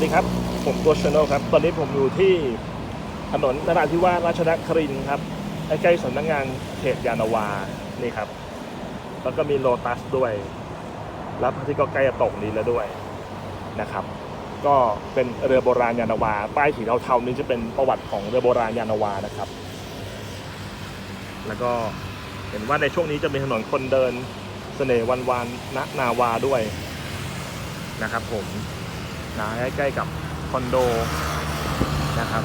สวัสดีครับ ผมตัวชโนครับ ตอนนี้ผมอยู่ที่ถนนนราธิวาสราชนครินครับใกล้ๆสำนักงานเขตยานาวานี่ครับ แล้วก็มีโลตัสด้วย แล้วพอาที่ก็ใกล้จะตกนี้แล้วด้วยนะครับ ก็เป็นเรือโบราณยานาวา ป้ายสีเทาๆนี้จะเป็นประวัติของเรือโบราณยานาวานะครับ แล้วก็เห็นว่าในช่วงนี้จะมีถนนคนเดินเสน่ห์วันวานณนาวาด้วยนะครับผม นะใกล้ๆกับคอนโดนะครับ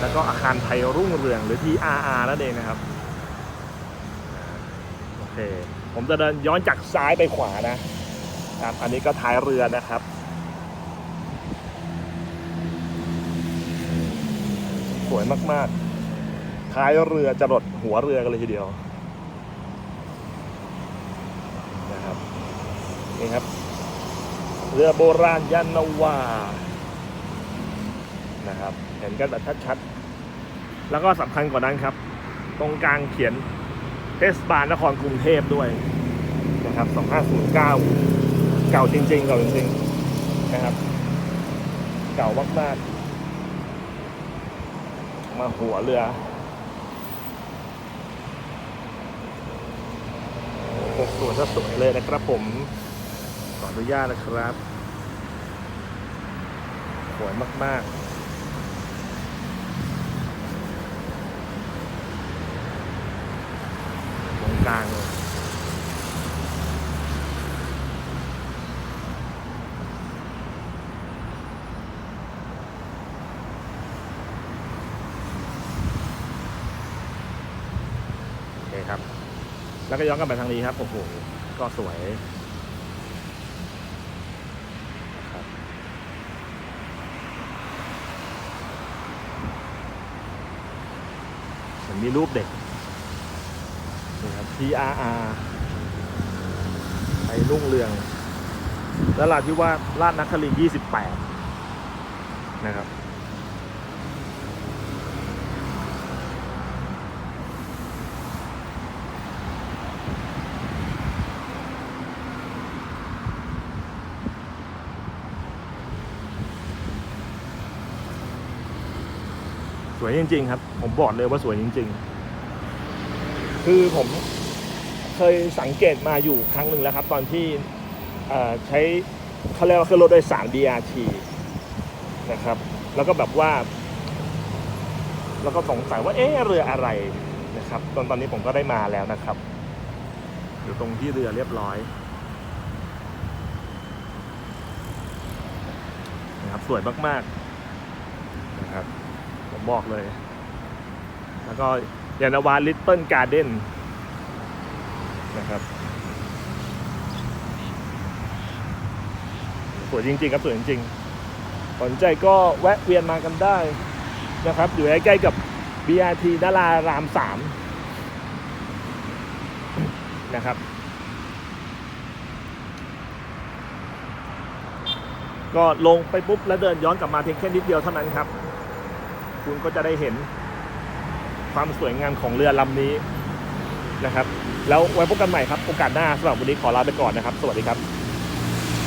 แล้วก็อาคารไทยรุ่งเรืองหรือ TRR นั่นเองนะครับโอเคผมจะเดินย้อนจากซ้ายไปขวานะครับอันนี้ก็ท้ายเรือนะครับสวยมากๆ ท้ายเรือจะรดหัวเรือกันเลยทีเดียวนะครับนี่ครับ เรือโบราณยานนาวานะครับ เห็นกันแบบชัดๆ แล้วก็สำคัญกว่านั้นครับ ตรงกลางเขียนเทศบาลนครกรุงเทพด้วยนะครับ 2509 เก่าจริงๆ เก่าจริงๆ นะครับ เก่ามากๆ มาหัวเรือโอ้โหสวยเลยนะครับผม นุญาตนะครับสวยมากๆตรงกลางเลยโอเคครับ แล้วก็ย้อนกลับมาทางนี้ครับ โอ้โห ก็สวย มันมีรูปเด็กนี่ครับ PRR ไปรุ่งเรืองแล้วลาดที่ว่าลาดนักคลินทร์28 นะครับ สวยจริง ๆ ครับ ผมบอกเลยว่าสวยจริง ๆ คือผมเคยสังเกตมาอยู่ครั้งหนึ่งแล้วครับ ตอนที่ใช้เขาเรียกว่าคือรถโดยสาร BRT นะครับ แล้วก็แบบว่า แล้วก็สงสัยว่าเอ๊ะเรืออะไรนะครับ ตอนตอนนี้ผมก็ได้มาแล้วนะครับอยู่ตรงที่เรือเรียบร้อยนะครับสวยมากๆนะครับ ผมบอกเลย แล้วก็ยานาวาลิตเติ้ลการ์เด้นนะครับสวยจริง ๆ ครับสวยจริงๆสนใจก็แวะเวียนมากันได้นะครับ อยู่ใกล้ๆกับ BRT ดารารามสามนะครับ ก็ลงไปปุ๊บแล้วเดินย้อนกลับมาเพียงแค่นิดเดียวเท่านั้นครับ คุณก็จะได้เห็นความสวยงามของเรือลำนี้นะครับ แล้วไว้พบกันใหม่ครับ โอกาสหน้าสำหรับวันนี้ขอลาไปก่อนนะครับ สวัสดีครับ